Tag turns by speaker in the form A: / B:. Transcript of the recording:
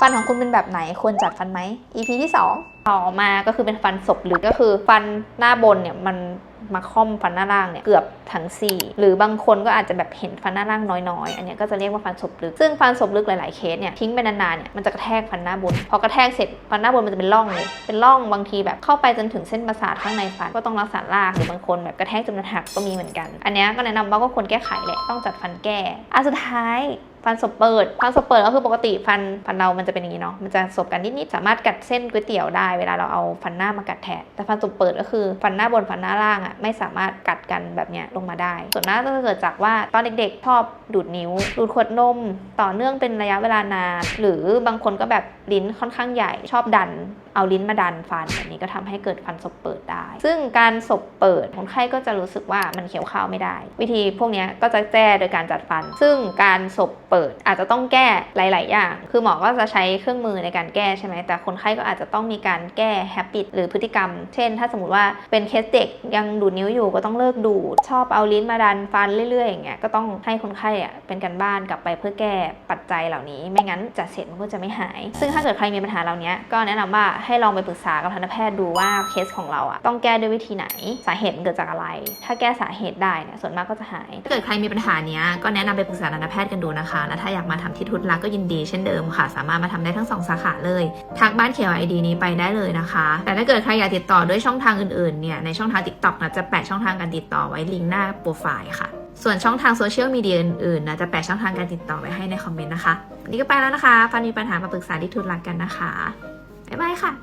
A: ฟันของคุณเป็นแบบไหนควรจัดฟันไหม EP ที่ 2 ต่อมาก็คือเป็นฟันศพหรือก็คือฟันหน้าบนเนี่ยมันมาค่อมฟันหน้าล่างเนี่ยเกือบทั้งสี่หรือบางคนก็อาจจะแบบเห็นฟันหน้าล่างน้อยๆ อันเนี้ยก็จะเรียกว่าฟันศพลึก ซึ่งฟันศพลึกหลายๆเคสเนี่ยทิ้งไปนานๆเนี่ยมันจะกระแทกฟันหน้าบน พอกระแทกเสร็จฟันหน้าบนมันจะเป็นร่องเลยเป็นร่องบางทีแบบเข้าไปจนถึงเส้นประสาทข้างในฟันก็ต้องรักษารากหรือบางคนแบบกระแทกจนมันหักก็มีเหมือนกัน อันเนี้ยก็แนะนำว่าก็ควรแก้ไขแหละต้องจัดฟันแก้อันสุดท้าย ฟันศพเปิด ฟันศพเปิดก็คือปกติฟันฟันเรามันจะเป็นอย่างนี้เนาะ มันจะศพกันนิดๆ สามารถกัดเส้นก๋วยเตี๋ยวได้เวลาเราเอาฟันหน้ามากัดแทนแต่ฟันศพเปิดก็คือฟันหน้าบนฟันหน้าล่างอะ่ะไม่สามารถกัดกันแบบเนี้ยลงมาได้ ส่วนหน้าก็จะเกิดจากว่าตอนเด็กๆชอบดูดนิ้ว ดูดขวดนม ต่อเนื่องเป็นระยะเวลานาน หรือบางคนก็แบบลิ้นค่อนข้างใหญ่ชอบดันเอาลิ้นมาดันฟันแบบนี้ก็ทำให้เกิดฟันศพเปิดได้ ซึ่งการศพเปิดคนไข้ก็จะรู้สึกว่ามันเคี้ยวข้าวไม่ได้ วิธีพวกนี้ก็จะแก้โดยการจัดฟัน ซึ่งการศพเปิด อาจจะต้องแก้หลาย ๆ อย่าง คือหมอก็จะใช้เครื่องมือในการแก้ใช่ไหมแต่คนไข้ก็อาจจะต้องมีการแก้ habit หรือพฤติกรรม เช่น ถ้าสมมติว่าเป็นเคสเด็กยังดูดนิ้วอยู่ก็ต้องเลิกดูด ชอบเอาลิ้นมาดันฟันเรื่อย ๆ อย่างเงี้ย ก็ต้องให้คนไข้อะเป็นการบ้านกลับไปเพื่อแก้ปัจจัยเหล่านี้ ไม่งั้นจัดเสร็จมันก็จะไม่หาย ซึ่งถ้าเกิดใครมีปัญหาเหล่านี้ก็แนะนำว่าให้ลองไปปรึกษากับทันตแพทย์ดูว่าเคสของเราอะต้องแก้ด้วยวิธีไหน สาเหตุเกิดจากอะไร ถ้าแก้สาเหตุได้เนี่ยส่วนมากก็จะหาย
B: ถ้าเกิดใครมีปัญหาเนี้ยก็แนะนำไปปรึกษาทันตแพทย์กันดูนะคะและถ้าอยากมาทำที่ทุตลักก็ยินดีเช่นเดิมค่ะ สามารถมาทำได้ทั้งสองสาขาเลยทักบ้านเขียวไอดีนี้ไปได้เลยนะคะ แต่ถ้าเกิดใครอยากติดต่อด้วยช่องทางอื่นๆเนี่ยในช่องทาง TikTok นะจะแปะช่องทางการติดต่อไว้ลิงก์หน้าโปรไฟล์ค่ะส่วนช่องทางโซเชียลมีเดียอื่นๆนะจะแปะช่องทางการติดต่อไว้ให้ในคอมเมนต์นะคะ วันนี้ก็ไปแล้วนะคะฟันมีปัญหามาปรึกษาที่ทุตลักกันนะคะ บ๊ายบายค่ะ